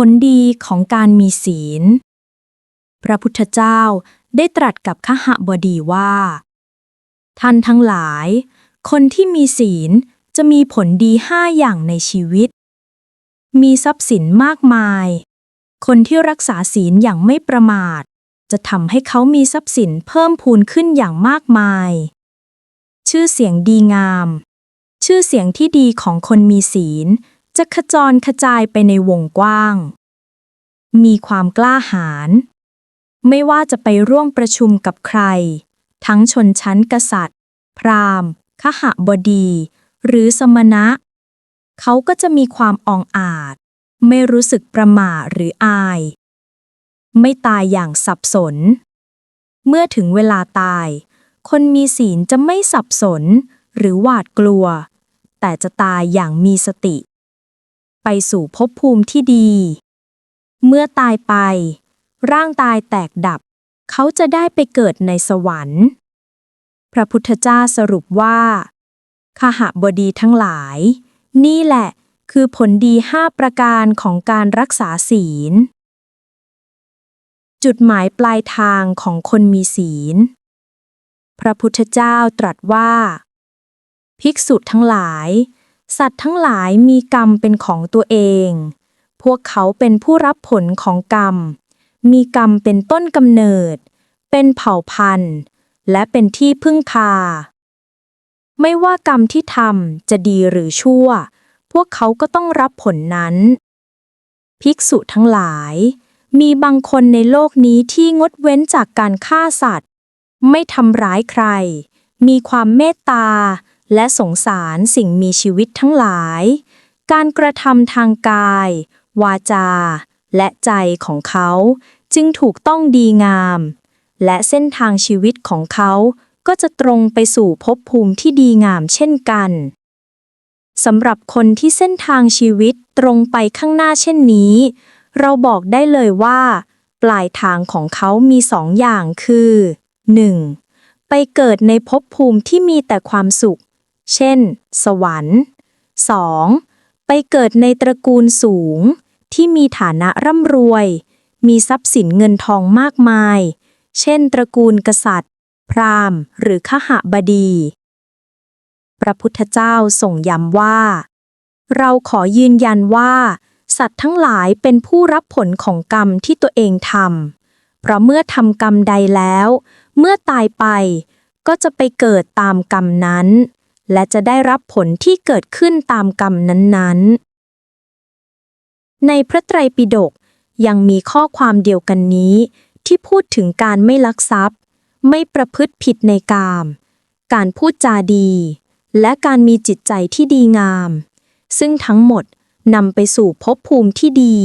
ผลดีของการมีศีล พระพุทธเจ้าได้ตรัสกับขหบดีว่า ท่านทั้งหลาย คนที่มีศีลจะมีผลดีห้าอย่างในชีวิต มีทรัพย์สินมากมาย คนที่รักษาศีลอย่างไม่ประมาท จะทำให้เขามีทรัพย์สินเพิ่มพูนขึ้นอย่างมากมาย ชื่อเสียงดีงาม ชื่อเสียงที่ดีของคนมีศีล จะขจรกระจายไปในวงกว้าง มีความกล้าหาญ ไม่ว่าจะไปร่วมประชุมกับใคร ทั้งชนชั้นกษัตริย์ พราหมณ์ขหบดี หรือสมณะ เขาก็จะมีความอองอาจ ไม่รู้สึกประหม่าหรืออาย ไม่ตายอย่างสับสน เมื่อถึงเวลาตาย คนมีศีลจะไม่สับสนหรือหวาดกลัว แต่จะตายอย่างมีสติ ไปสู่ภพภูมิที่ดี เมื่อตายไป ร่างตายแตกดับ เขาจะได้ไปเกิดในสวรรค์ พระพุทธเจ้าสรุปว่าขหบดีทั้งหลาย นี่แหละคือผลดีห้าประการของการรักษาศีล จุดหมายปลายทางของคนมีศีล พระพุทธเจ้าตรัสว่า ภิกษุทั้งหลาย สัตว์ทั้งหลายมีกรรมเป็นของตัวเอง พวกเขาเป็นผู้รับผลของกรรม มีกรรมเป็นต้นกำเนิด เป็นเผ่าพันธุ์ และเป็นที่พึ่งพา ไม่ว่ากรรมที่ทำจะดีหรือชั่ว พวกเขาก็ต้องรับผลนั้น ภิกษุทั้งหลาย มีบางคนในโลกนี้ที่งดเว้นจากการฆ่าสัตว์ ไม่ทำร้ายใคร มีความเมตตา และสงสารสิ่งมีชีวิตทั้งหลาย การกระทำทางกาย วาจา และใจของเขาจึงถูกต้องดีงาม และเส้นทางชีวิตของเขาก็จะตรงไปสู่ภพภูมิที่ดีงามเช่นกันสำหรับคนที่เส้นทางชีวิตตรงไปข้างหน้าเช่นนี้ เราบอกได้เลยว่า ปลายทางของเขามีสองอย่างคือ 1. ไปเกิดในภพภูมิที่มีแต่ความสุข เช่น สวรรค์ 2. ไปเกิดในตระกูลสูง ที่มีฐานะร่ำรวย มีทรัพย์สินเงินทองมากมาย เช่น ตระกูลกษัตริย์ พราหมณ์ หรือขหบดี พระพุทธเจ้าส่งย้ำว่า เราขอยืนยันว่า สัตว์ทั้งหลายเป็นผู้รับผลของกรรมที่ตัวเองทำ เพราะเมื่อทำกรรมใดแล้ว เมื่อตายไปก็จะไปเกิดตามกรรมนั้น และจะได้รับผลที่เกิดขึ้นตามกรรมนั้นๆ ในพระไตรปิฎกยังมีข้อความเดียวกันนี้ ที่พูดถึงการไม่ลักทรัพย์ ไม่ประพฤติผิดในกาม การพูดจาดี และการมีจิตใจที่ดีงาม ซึ่งทั้งหมดนำไปสู่ภพภูมิที่ดี